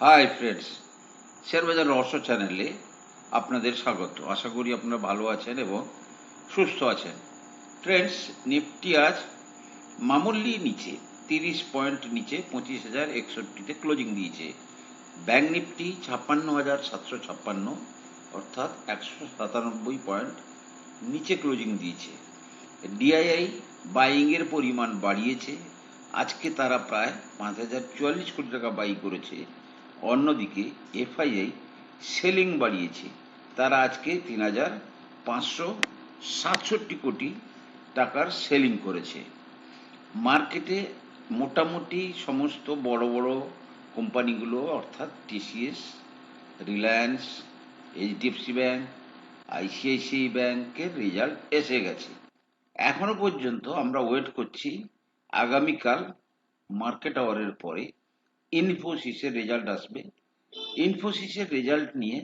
Hi friends শেয়ারবাজার রহস্য চ্যানেলে আপনাদের স্বাগত। আশা করি আপনারা ভালো আছেন এবং সুস্থ আছেন। ফ্রেন্ডস নিফটি আজ মামুলি নিচে, তিরিশ পয়েন্ট নিচে পঁচিশ হাজার একষট্টিতে ক্লোজিং দিয়েছে। ব্যাঙ্ক নিফটি ছাপ্পান্ন হাজার সাতশো ছাপ্পান্ন, অর্থাৎ একশো সাতানব্বই পয়েন্ট নিচে ক্লোজিং দিয়েছে। ডিআইআই বাইংয়ের পরিমাণ বাড়িয়েছে। আজকে তারা প্রায় পাঁচ হাজার চুয়াল্লিশ কোটি টাকা বাই করেছে। অন্যদিকে এফআইআই সেলিং বাড়িয়েছে। তারা আজকে তিন হাজার পাঁচশো সাতষট্টি কোটি টাকার সেলিং করেছে। মার্কেটে মোটামুটি সমস্ত বড় বড় কোম্পানিগুলো, অর্থাৎ TCS, Reliance, HDFC bank, ICICI ব্যাংকের রেজাল্ট এসে গেছে। এখনও পর্যন্ত আমরা ওয়েট করছি আগামীকাল মার্কেট আওয়ারের পরে ইনফোসিসের রেজাল্ট আসবে। ইনফোসিসের রেজাল্ট নিয়ে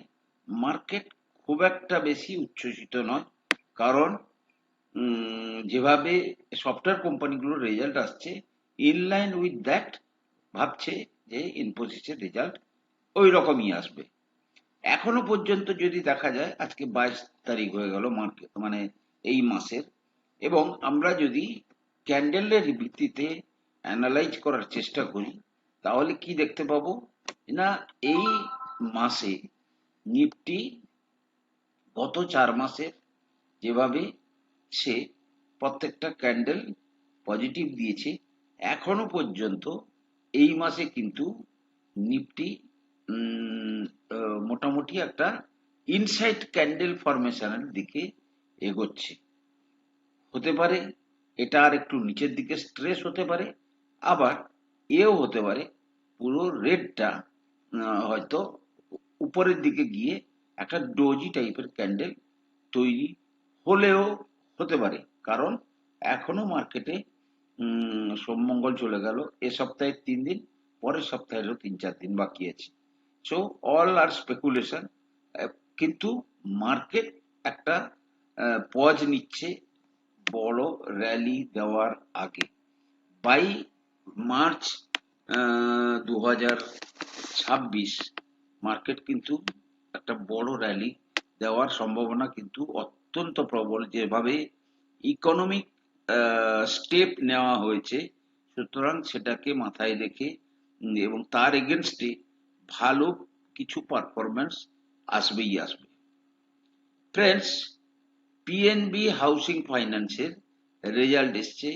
মার্কেট খুব একটা বেশি উচ্ছ্বসিত নয়। কারণ যেভাবে সফটওয়্যার কোম্পানিগুলোর রেজাল্ট আসছে ইনলাইন উইথ দ্যাট ভাবছে যে ইনফোসিসের রেজাল্ট ওই রকমই আসবে। এখনও পর্যন্ত যদি দেখা যায়, আজকে বাইশ তারিখ হয়ে গেল মার্কেট মানে এই মাসের, এবং আমরা যদি ক্যান্ডেলের ভিত্তিতে অ্যানালাইজ করার চেষ্টা করি তাহলে কি দেখতে পাবো? না, এই মাসে, নিফটি গত চার মাসের যেভাবে সে প্রত্যেকটা ক্যান্ডেল পজিটিভ দিয়েছে, এখনও পর্যন্ত এই মাসে কিন্তু নিফটি মোটামুটি একটা ইনসাইড ক্যান্ডেল ফরমেশনের দিকে এগোচ্ছে। হতে পারে এটা আর একটু নিচের দিকে স্ট্রেস হতে পারে, আবার এও হতে পারে, পুরো রেডটা হয়তো উপরের দিকে গিয়ে একটা ডোজি টাইপের ক্যান্ডেল তৈরি হলেও হতে পারে। কারণ এখনও মার্কেটে সোমমঙ্গল চলে গেল, এ সপ্তাহে তিন দিন, পরের সপ্তাহেরও তিন চার দিন বাকি আছে। সো অল আর স্পেকুলেশন কিন্তু মার্কেট একটা পজ নিচ্ছে বড় র্যালি দেওয়ার আগে। বাই মার্চ দু ছাব্বিশ। মার্কেট কিন্তু একটা বড় র্যালি দেওয়ার সম্ভাবনা কিন্তু অত্যন্ত প্রবল। যেভাবে ইকোনমিক স্টেপ নেওয়া হয়েছে, সুতরাং সেটাকে মাথায় রেখে এবং তার এগেনস্টে ভালো কিছু পারফরমেন্স আসবেই আসবে। ফ্রেন্ডস পিএনবি হাউসিং ফাইন্যান্সের রেজাল্ট এসছে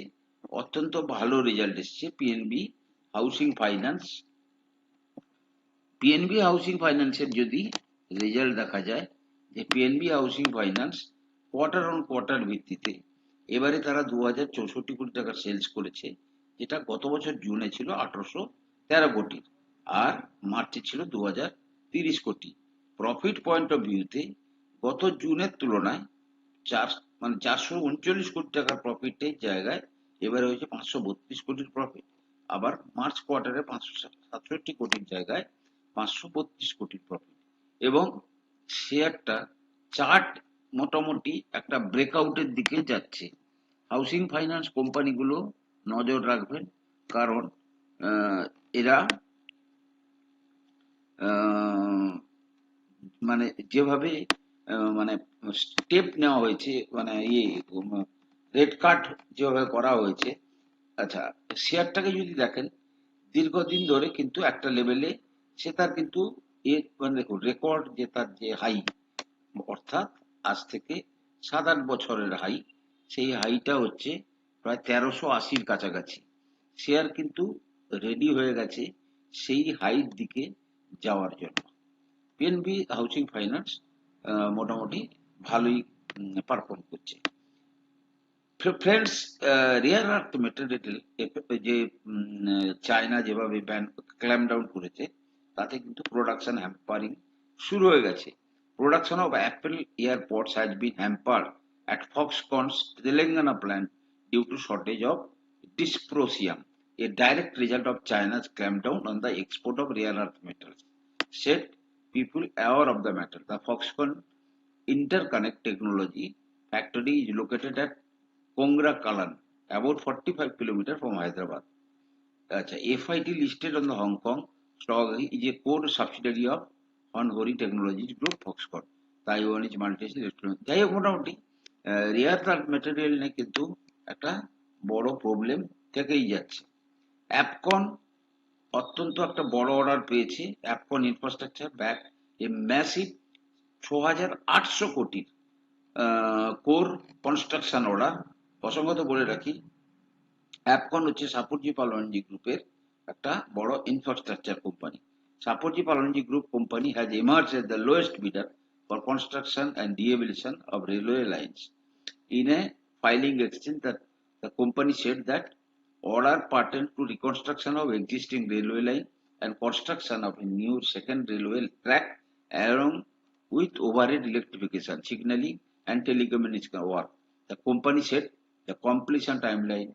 অত্যন্ত ভালো রেজাল্ট এসছে PNB housing finance PNB housing ফাইন্যান্সের যদি রেজাল্ট দেখা যায়, যে PNB housing finance quarter on quarter ভিত্তিতে এবারে তারা দু হাজার চৌষট্টি কোটি টাকা সেলস করেছে, যেটা গত বছর জুনে ছিল আঠারোশো তেরো কোটি, আর মার্চে ছিল দু হাজার তিরিশ কোটি। প্রফিট পয়েন্ট অফ ভিউতে গত জুনের তুলনায় চার মানে চারশো উনচল্লিশ কোটি টাকার প্রফিটের জায়গায় এবারে হয়েছে পাঁচশো বত্রিশ কোটির প্রফিট আবার মার্চ কোয়ার্টারে পাঁচশো সাতষট্টি কোটির জায়গায় পাঁচশো বত্রিশ কোটির প্রফিট এবং শেয়ারটা চার্ট মোটামুটি একটা ব্রেকআউটের দিকে যাচ্ছে। হাউসিং ফাইন্যান্স কোম্পানিগুলো নজর রাখবেন, কারণ এরা মানে যেভাবে মানে স্টেপ নেওয়া হয়েছে মানে ইয়ে রেড কার্ড যেভাবে করা হয়েছে আচ্ছা শেয়ারটাকে যদি দেখেন, দীর্ঘদিন ধরে কিন্তু একটা লেভেলে সে তার কিন্তু মানে দেখুন রেকর্ড যে তার যে হাই অর্থাৎ আজ থেকে সাত আট বছরের হাই সেই হাইটা হচ্ছে প্রায় তেরোশো আশির কাছাকাছি। শেয়ার কিন্তু রেডি হয়ে গেছে সেই হাইট দিকে যাওয়ার জন্য। পিএনবি হাউসিং ফাইন্যান্স মোটামুটি ভালোই পারফর্ম করছে। প্রিফারেন্স রিয়ার আর্থ মেটেরিয়াল যে চায়না যেভাবে ব্যান ক্ল্যাম ডাউন করেছে তাতে কিন্তু প্রোডাকশন হ্যাম্পারিং শুরু হয়ে গেছে। Production of Apple airports has been hamper at Foxconn's Telangana plant due to shortage of dysprosium a direct result of China's clamp down on the export of rare earth material said people aware of the matter the Foxconn interconnect technology factory is located at Kongra Kalan, about 45 kilometers from Hyderabad. Acha, FIT listed on the Hong Kong Strong is a core subsidiary of Honhori Technologies Group, Foxconn. Taiwanese multinational restaurant যাই হোক মোটামুটি rare earth material নিয়ে কিন্তু একটা বড় problem থেকেই যাচ্ছে অ্যাপকন অত্যন্ত একটা বড় অর্ডার পেয়েছে Afcons infrastructure bag a massive ছ হাজার আটশো কোটির কোর কনস্ট্রাকশন অর্ডার প্রসঙ্গত বলে রাখি অ্যাপকন হচ্ছে সাপুরজি পালনজি গ্রুপের একটা বড় infrastructure company Shapoorji Pallonji group company has emerged as the lowest bidder for construction and rehabilitation of railway lines. In a filing exchange, that the company said that order pertain to reconstruction of existing railway line and construction of a new second railway track along with overhead electrification, signaling and telecommunication work. The company said the completion timeline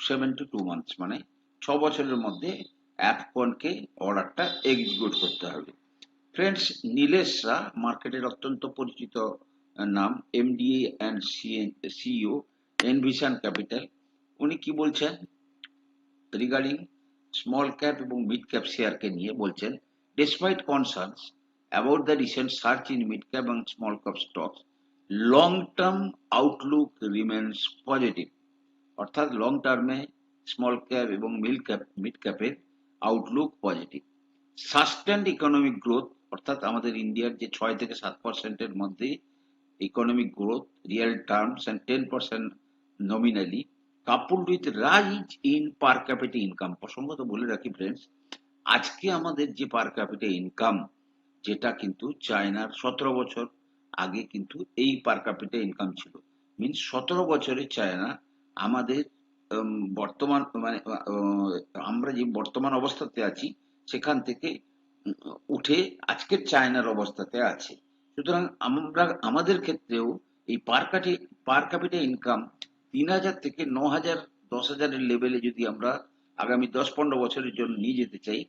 seventy two two months মানে ছ বছরের মধ্যে অ্যাপকনকে অর্ডারটা execute করতে হবে। Friends Nilesh Shah মার্কেটের অত্যন্ত পরিচিত নাম MD and CEO Envision capital উনি কি বলছেন? রিগার্ডিং স্মল ক্যাপ এবং মিড ক্যাপ শেয়ারকে নিয়ে বলছেন despite concerns about the recent surge in mid cap এবং small long term outlook remains positive অর্থাৎ লং টার্মে স্মল ক্যাপ এবং mill cap mid ক্যাপের outlook positive sustained economic growth অর্থাৎ আমাদের ইন্ডিয়ার যে ছয় থেকে সাত পার্সেন্টের মধ্যে economic growth real terms and ten percent nominally কাপড় with rise in per capita income প্রসঙ্গত বলে রাখি ফ্রেন্ডস আজকে আমাদের যে পার ক্যাপিটা ইনকাম যেটা কিন্তু চায়নার সতেরো বছর আগে কিন্তু এই পার ক্যাপিটা ইনকাম ছিল। মিনস সতেরো বছরে চায়না আমাদের বর্তমান মানে আমরা যে বর্তমান অবস্থাতে আছি, সেখান থেকে উঠে আজকের চায়নার অবস্থাতে আছে। সুতরাং আমরা, আমাদের ক্ষেত্রেও এই পার কাটি পার ক্যাপিটা ইনকাম তিন হাজার থেকে ন হাজার, দশ হাজারের লেভেলে যদি আমরা আগামী দশ পনেরো বছরের জন্য নিয়ে যেতে চাই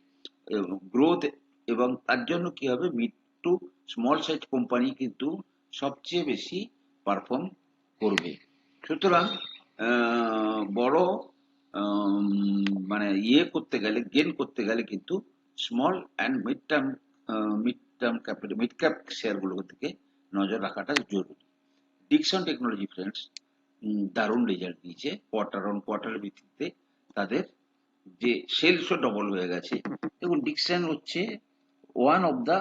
গ্রোথ এবং তার জন্য কি হবে? Mid to small size company কিন্তু সবচেয়ে বেশি পারফর্ম করবে। সুতরাং বড় মানে ইয়ে করতে গেলে গেন করতে গেলে কিন্তু small and mid term mid term capital mid cap শেয়ারগুলোর থেকে নজর রাখাটা জরুরি। ডিকসন টেকনোলজি ফ্রেন্ডস দারুণ রেজাল্ট দিয়েছে। কোয়ার্টার অন কোয়ার্টার ভিত্তিতে তাদের যে সেলসও ডবল হয়ে গেছে। দেখুন ডিকসন হচ্ছে ওয়ান অফ দা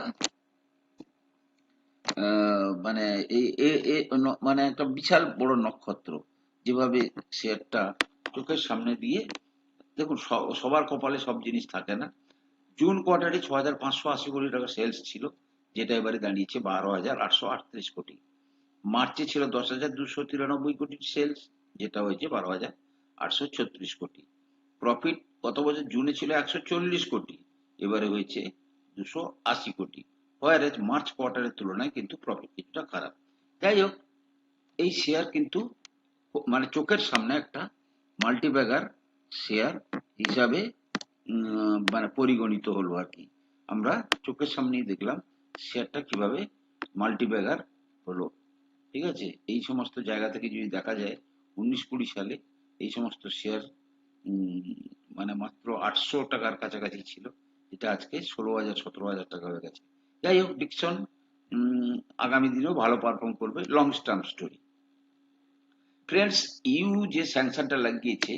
মানে এই, এ- মানে একটা বিশাল বড় নক্ষত্র। যেভাবে শেয়ারটা চোখের সামনে দিয়ে, দেখুন সবার কপালে সব জিনিস থাকে না। জুন কোয়ার্টারে ছ হাজার পাঁচশো আশি কোটি টাকা সেলস ছিল, যেটা এবারে দাঁড়িয়েছে বারো হাজার আটশো আটত্রিশ কোটি। মার্চে ছিল দশ হাজার দুশো তিরানব্বই কোটির সেলস, যেটা হয়েছে বারো হাজার আটশো ছত্রিশ কোটি। প্রফিট গত বছর জুনে ছিল একশো চল্লিশ কোটি, এবারে হয়েছে দুশো আশি কোটি। হোয়ারেজ মার্চ কোয়ার্টারের তুলনায় কিন্তু প্রফিট কিছুটা খারাপ। যাই হোক, এই শেয়ার কিন্তু মানে চোখের সামনে একটা মাল্টিব্যাগার শেয়ার হিসাবে মানে পরিগণিত হলো আর কি। আমরা চোখের সামনেই দেখলাম শেয়ারটা কীভাবে মাল্টিব্যাগার হলো। ঠিক আছে? এই সমস্ত জায়গা থেকে যদি দেখা যায়, উনিশ কুড়ি সালে এই সমস্ত শেয়ার মানে মাত্র আটশো টাকার কাছাকাছি ছিল এটা আজকে ষোলো হাজার, সতেরো হাজার টাকা হয়ে গেছে। যাই হোক ডিকসন উম, আগামী দিনেও ভালো পারফর্ম করবে long term story friends EU যে স্যাংশনটা লাগিয়েছে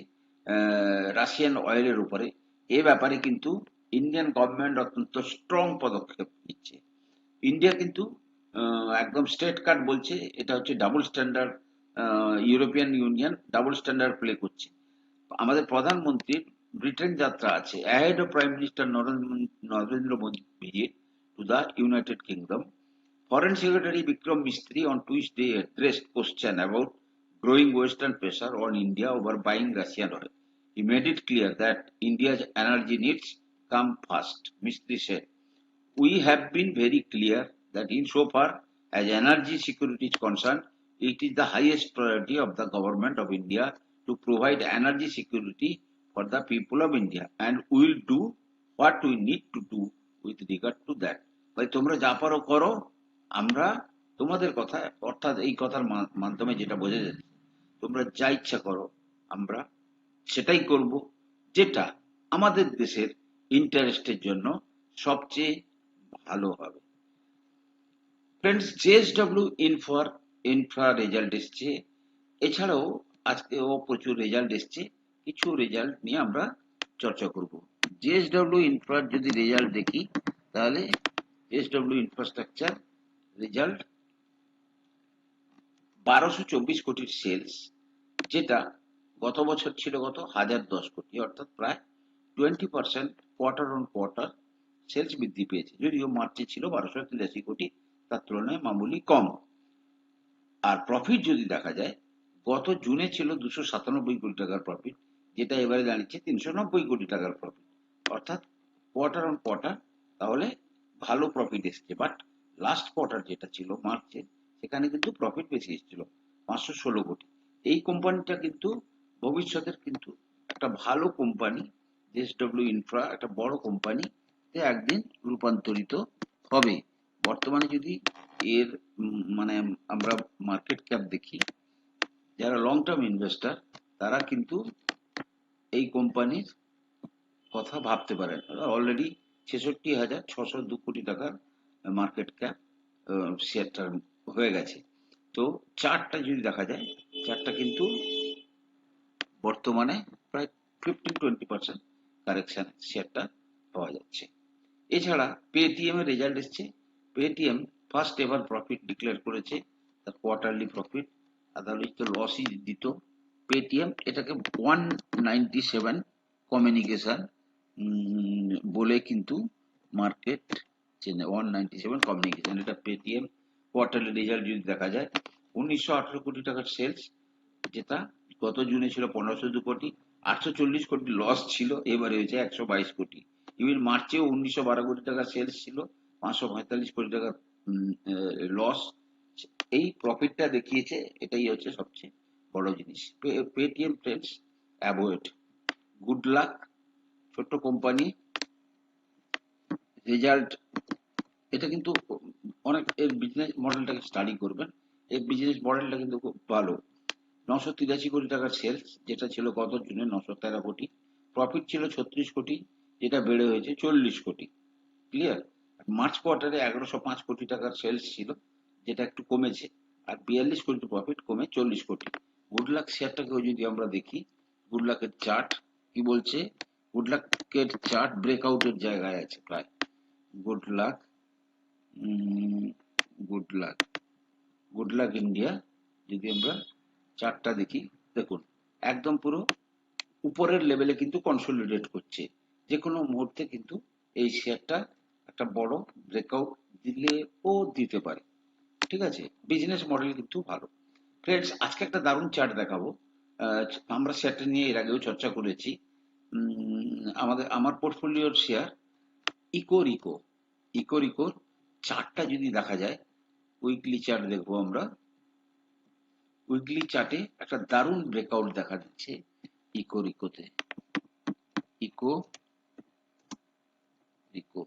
রাশিয়ান অয়েলের উপরে এ ব্যাপারে কিন্তু ইন্ডিয়ান গভর্নমেন্ট অত্যন্ত স্ট্রং পদক্ষেপ নিচ্ছে। ইন্ডিয়া কিন্তু একদম স্টেট কার্ড বলছে এটা হচ্ছে double standard European union double standard play করছে। আমাদের প্রধানমন্ত্রীর ব্রিটেন যাত্রা আছে ahead of prime minister Narendra Modi visit to the United Kingdom. Foreign Secretary Vikram Mistry on Tuesday addressed question about growing Western pressure on India over buying Russian oil. He made it clear that India's energy needs come first. Mistry said, We have been very clear that insofar as energy security is concerned, it is the highest priority of the government of India to provide energy security for the people of India and we will do what we need to do with regard to that. ভাই, তোমরা যা পারো করো, আমরা তোমাদের কথা, অর্থাৎ এই কথার মাধ্যমে যেটা বোঝা যাচ্ছে, তোমরা যা ইচ্ছা করো, আমরা সেটাই করব, যেটা আমাদের দেশের ইন্টারেস্টের জন্য সবচেয়ে ভালো হবে। Friends JSW infra infra result এসছে। এছাড়াও আজকে ও প্রচুর রেজাল্ট এসছে। কিছু রেজাল্ট নিয়ে আমরা চর্চা করব। জেএসডব্লিউ ইনফ্রার যদি রেজাল্ট দেখি, তাহলে জেএসডব্লিউ ইনফ্রাস্ট্রাকচার রেজাল্ট বারোশো চব্বিশ কোটির সেলস যেটা গত বছর ছিল কত? হাজার দশ কোটি, অর্থাৎ প্রায় twenty percent quarter on quarter sales বৃদ্ধি পেয়েছে, যদিও মার্চে ছিল বারোশো তিরাশি কোটি, তার তুলনায় মামুলি কম। আর প্রফিট যদি দেখা যায়, গত জুনে ছিল দুশো সাতানব্বই কোটি টাকার প্রফিট যেটা এবারে দাঁড়িয়েছে তিনশো নব্বই কোটি টাকার প্রফিট অর্থাৎ কোয়ার্টার অন কোয়ার্টার তাহলে ভালো প্রফিট এসছে। বাট লাস্ট কোয়ার্টার যেটা ছিল মার্চে সেখানে কিন্তু প্রফিট বেশি এসেছিল, পাঁচশো ষোলো কোটি। এই কোম্পানিটা কিন্তু ভবিষ্যতের কিন্তু একটা ভালো কোম্পানি জেএসডব্লিউ ইনফ্রা একটা বড় কোম্পানি তে একদিন রূপান্তরিত হবে। বর্তমানে যদি এর মানে আমরা মার্কেট ক্যাপ দেখি, যারা লং টার্ম ইনভেস্টর তারা কিন্তু এই কোম্পানির কথা ভাবতে পারেন অলরেডি ছেষট্টি হাজার ছশো দু কোটি টাকার মার্কেট ক্যাপ শেয়ারটার হয়ে গেছে। তো চারটা যদি দেখা যায়, চারটা কিন্তু বর্তমানে প্রায় ফিফটিন টোয়েন্টি পার্সেন্ট কারেকশন শেয়ারটা পাওয়া যাচ্ছে। এছাড়া পেটিএম এর রেজাল্ট এসছে। Paytm first ever profit declare করেছে। তার কোয়ার্টারলি প্রফিট আদারওয়াইজ তো লসই দিত। পেটিএম এটাকে ওয়ান নাইনটি সেভেন কমিউনিকেশন বলে কিন্তু মার্কেট চেনে ওয়ান নাইনটি সেভেন কমিউনিকেশন, এটা পেটিএম কোয়ার্টারলি রেজাল্ট যদি দেখা যায়, উনিশশো আঠারো কোটি টাকার সেলস যেটা গত জুনে ছিল পনেরোশো দু কোটি, আটশো চল্লিশ কোটি লস ছিল, এবারে হয়েছে একশো বাইশ কোটি। ইভেন মার্চেও উনিশশো বারো কোটি টাকার সেলস ছিল, পাঁচশো পঁয়তাল্লিশ কোটি টাকার লস এই প্রফিটটা দেখিয়েছে, এটাই হচ্ছে সবচেয়ে বড় জিনিস। Paytm trends avoid good luck ছোট্ট কোম্পানি রেজাল্ট এটা কিন্তু অনেক, এর বিজনেস মডেলটাকে স্টাডি করবেন। এই বিজনেস মডেলটা কিন্তু খুব ভালো। নশো তিরাশি কোটি টাকার সেলস যেটা ছিল গত জুনে নশো তেরো কোটি। প্রফিট ছিল ছত্রিশ কোটি, যেটা বেড়ে হয়েছে চল্লিশ কোটি। ক্লিয়ার মার্চ কোয়ার্টারে এগারোশো পাঁচ কোটি টাকার সেলস ছিল, যেটা একটু কমেছে। আর বিয়াল্লিশ কোটি প্রফিট কমে চল্লিশ কোটি। গুড লাক শেয়ারটাকেও যদি আমরা দেখি গুড লাকের চার্ট কি বলছে? গুড লাকের চার্ট ব্রেকআউটের জায়গায় আছে প্রায়। Good luck good luck good luck India যদি আমরা চার্টটা দেখি, দেখুন, একদম পুরো উপরের লেভেলে কিন্তু কনসোলিডেট করছে। যে কোনো মুহূর্তে কিন্তু এই শেয়ারটা একটা বড় ব্রেকআউট দিলে ও দিতে পারে। ঠিক আছে? বিজনেস মডেল কিন্তু ভালো। ফ্রেন্ডস আজকে একটা দারুণ চার্ট দেখাবো। আমরা শেয়ারটা নিয়ে এর আগেও চর্চা করেছি। আমাদের, আমার পোর্টফোলিওর শেয়ার ইকো ইকোর ইকোর চার্টটা যদি দেখা যায় উইকলি চার্ট দেখব আমরা। উইকলি চার্টে একটা দারুণ ব্রেকআউট দেখা দিচ্ছে ইকোর ইকোতে ইকো ইকো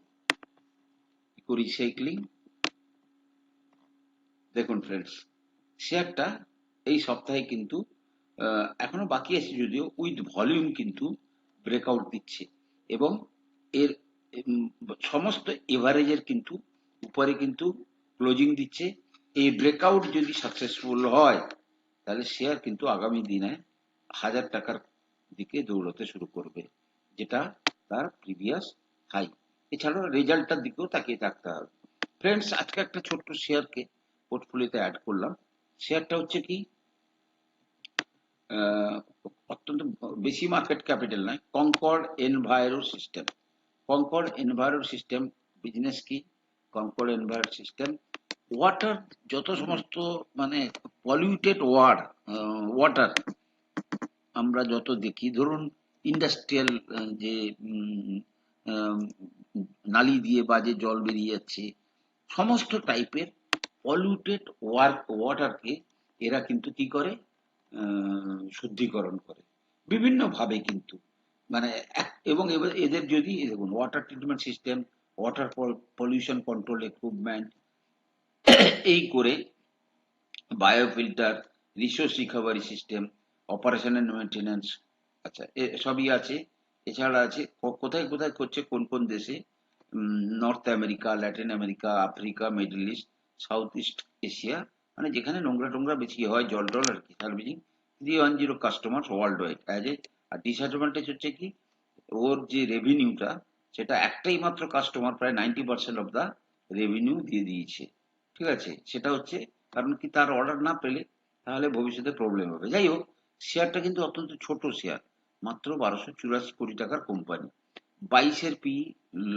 ইকো রিসাইক্লিং দেখুন ফ্রেন্ডস শেয়ারটা এই সপ্তাহে কিন্তু এখনও বাকি আছে যদিও উইথ ভলিউম কিন্তু ব্রেকআউট দিচ্ছে। এবং এর সমস্ত এভারেজের কিন্তু উপরে কিন্তু ক্লোজিং দিচ্ছে। এই ব্রেকআউট যদি সাকসেসফুল হয়, তাহলে শেয়ার কিন্তু আগামী দিনে হাজার টাকার দিকে দৌড়তে শুরু করবে, যেটা তার প্রিভিয়াস হাই এছাড়াও রেজাল্টটার দিকেও তাকিয়ে থাকতে হবে। ফ্রেন্ডস আজকে একটা ছোট্ট শেয়ারকে পোর্টফোলিওতে অ্যাড করলাম। শেয়ারটা হচ্ছে কি অত্যন্ত বেশি মার্কেট ক্যাপিটাল নয় Concord Enviro system Concord Enviro system business কি? কনকর্ড এনভায়রো সিস্টেম ওয়াটার যত সমস্ত মানে পলিউটেড ওয়ার ওয়াটার আমরা যত দেখি, ধরুন ইন্ডাস্ট্রিয়াল যে নালি দিয়ে বাজে জল বেরিয়ে যাচ্ছে, সমস্ত টাইপের পলিউটেড ওয়ার্ক ওয়াটারকে এরা কিন্তু কি করে? শুদ্ধিকরণ করে। বিভিন্ন ভাবে কিন্তু মানে এবং এদের যদি দেখুন water treatment system water pollution control equipment এই করে biofilter resource recovery system operation and maintenance আচ্ছা সবই আছে। এছাড়া আছে কোথায় কোথায় করছে কোন কোন দেশে? North America Latin America Africa Middle East South East Asia মানে যেখানে নোংরা টোংরা বেশি হয়, জল টল আর কি servicing three one zero customer world wide as a R disadvantage হচ্ছে কি, ওর যে রেভিনিউটা সেটা একটাই মাত্র কাস্টমার প্রায় ninety percent of the revenue দিয়ে দিয়েছে, ঠিক আছে? সেটা হচ্ছে, কারণ কি তার অর্ডার না পেলে, তাহলে ভবিষ্যতে প্রবলেম হবে। যাই হোক শেয়ারটা কিন্তু অত্যন্ত ছোট শেয়ার মাত্র বারোশো চুরাশি কোটি টাকার কোম্পানি বাইশের পি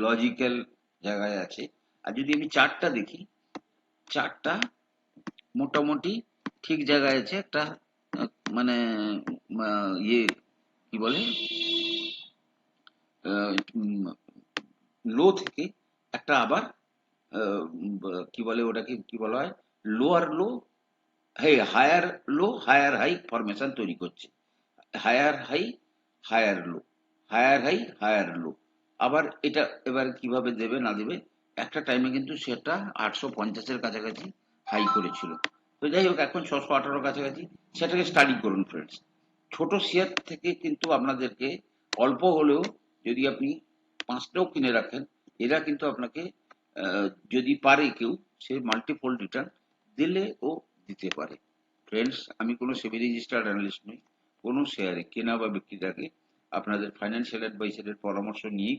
লজিক্যাল জায়গায় আছে। আর যদি আমি চার্টটা দেখি চার্টটা মোটামুটি ঠিক জায়গায় আছে, একটা মানে ইয়ে কি বলে? লো থেকে একটা আবার কি বলে ওটাকে, কি বলা হয়? লোয়ার লো, হে, higher low, higher high formation তৈরি করছে। Higher high, higher low, higher high, higher low. আবার এটা এবার কীভাবে দেবে না দেবে, একটা টাইমে কিন্তু সেটা আটশো পঞ্চাশের কাছাকাছি হাই করেছিল। তো যাই হোক, এখন ছশো আঠারো কাছাকাছি। সেটাকে স্টাডি করুন ফ্রেন্ডস ছোট শেয়ার থেকে কিন্তু আপনাদেরকে অল্প হলেও যদি আপনি পাঁচটাও কিনে রাখেন, এরা কিন্তু আপনাকে যদি পারে কেউ, সে মাল্টিপল রিটার্ন দিলে ও দিতে পারে। ফ্রেন্ডস আমি কোনো সেভি রেজিস্টার্ড অ্যানালিস্ট নই। কোনো শেয়ারে কেনা বা বিক্রির আগে আপনাদের ফাইন্যান্সিয়াল অ্যাডভাইসারের পরামর্শ নিয়েই